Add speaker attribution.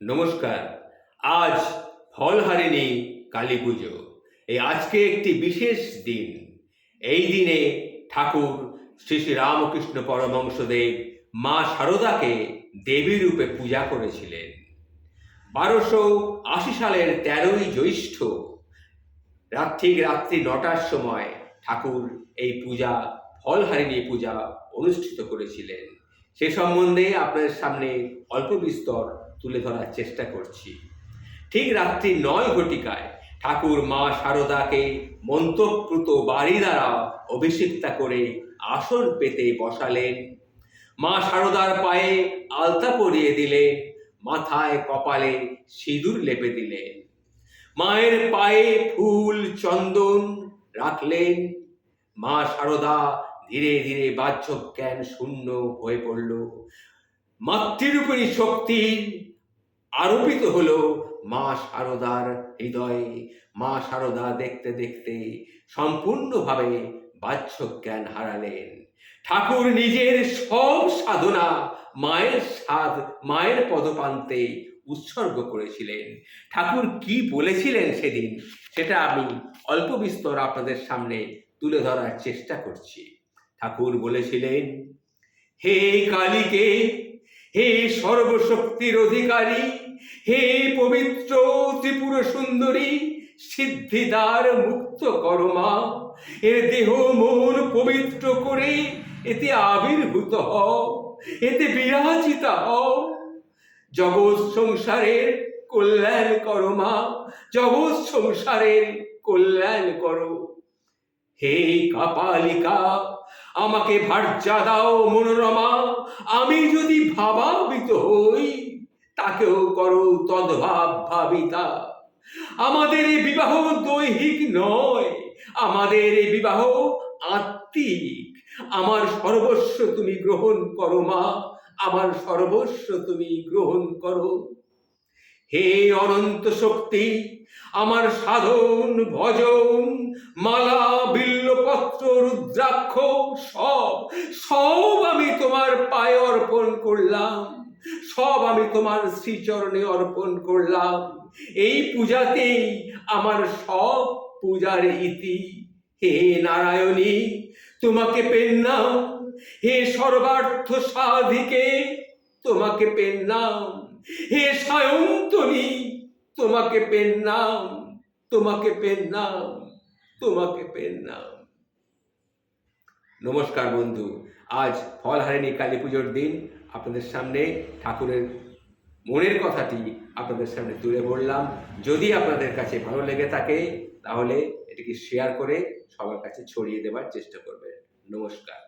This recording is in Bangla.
Speaker 1: নমস্কার। আজ ফলহারিণী কালী পুজো। এই আজকে একটি বিশেষ দিন। এই দিনে ঠাকুর শ্রী শ্রী রামকৃষ্ণ পরমংশদেব মা শারদাকে দেবী রূপে পূজা করেছিলেন। বারোশো আশি সালের তেরোই জ্যৈষ্ঠ রাত্রি রাত্রি নটার সময় ঠাকুর এই পূজা, ফলহারিণী পূজা অনুষ্ঠিত করেছিলেন। সে সম্বন্ধে আপনাদের সামনে অল্প বিস্তর তুলে ধরার চেষ্টা করছি। ঠিক রাত্রি নয় ঘটিকায় ঠাকুর মা শারদাকে মন্তপ্রুত বাড়ি দ্বারা অভিষিক্তা করে আসন পেতে বসালেন। মা শারদার পায়ে আলতা পরিয়ে দিলেন, মাথায় কপালে সিঁদুর লেপে দিলেন। মায়ের পায়ে ফুল, চন্দন রাখলেন। মা শারদা ধীরে ধীরে বাহ্যক জ্ঞান শূন্য হয়ে পড়ল। মাতৃরূপিণী শক্তি আরোপিত হলো, মা শারদার হৃদয়ে, মা শারদা দেখতে দেখতে সম্পূর্ণভাবে বাহ্যক জ্ঞান হারালেন। ঠাকুর নিজের সব সাধনা মায়ের সাধ মায়ের পদপান্তে উৎসর্গ করেছিলেন। ঠাকুর কি বলেছিলেন সেদিন, সেটা আমি অল্প বিস্তর আপনাদের সামনে তুলে ধরার চেষ্টা করছি। ঠাকুর বলেছিলেন, হে কালীকে হে সর্বশক্তির অধিকারী, হে পবিত্র ত্রিপুর সুন্দরী, সিদ্ধিদার মুক্ত করমা। এর দেহ মন পবিত্র করে এতে আবির্ভূত হও, এতে বিরাজিতা হও। জগৎ সংসারের কল্যাণ করো মা জগৎ সংসারের কল্যাণ করো। হে কাপালিকা, আমাকে ভার্যা দাও মনোরমা। আমি যদি ভাবাবিত হই, তাকেও করো তদ্ভাব ভাবিতা। আমাদের এই বিবাহ দৈহিক নয়, আমাদের এই বিবাহ আত্মিক। আমার সর্বস্ব তুমি গ্রহণ করো মা, আমার সর্বস্ব তুমি গ্রহণ করো। হে অনন্ত শক্তি, আমার সাধন, ভজন, মালা, বিল্লপত্র, রুদ্রাক্ষ, সব সব আমি তোমার পায়ে অর্পণ করলাম। সব আমি তোমার শ্রীচরণে অর্পণ করলাম। এই পূজাতেই আমার সব পূজার ইতি। হে নারায়ণী, তোমাকে পেন্নাম। হে সর্বার্থ সাধিকে, তোমাকে পেন্নাম। হে সায়ন্তনী তোমাকে পেন্নাম তোমাকে পেন্নাম তোমাকে পেন্নাম নমস্কার বন্ধু, আজ ফলহারিণী কালী পুজোর দিন আপনাদের সামনে ঠাকুরের মনের কথাটি আপনাদের সামনে তুলে ধরলাম। যদি আপনাদের কাছে ভালো লেগে থাকে, তাহলে এটিকে শেয়ার করে সবার কাছে ছড়িয়ে দেওয়ার চেষ্টা করবেন। নমস্কার।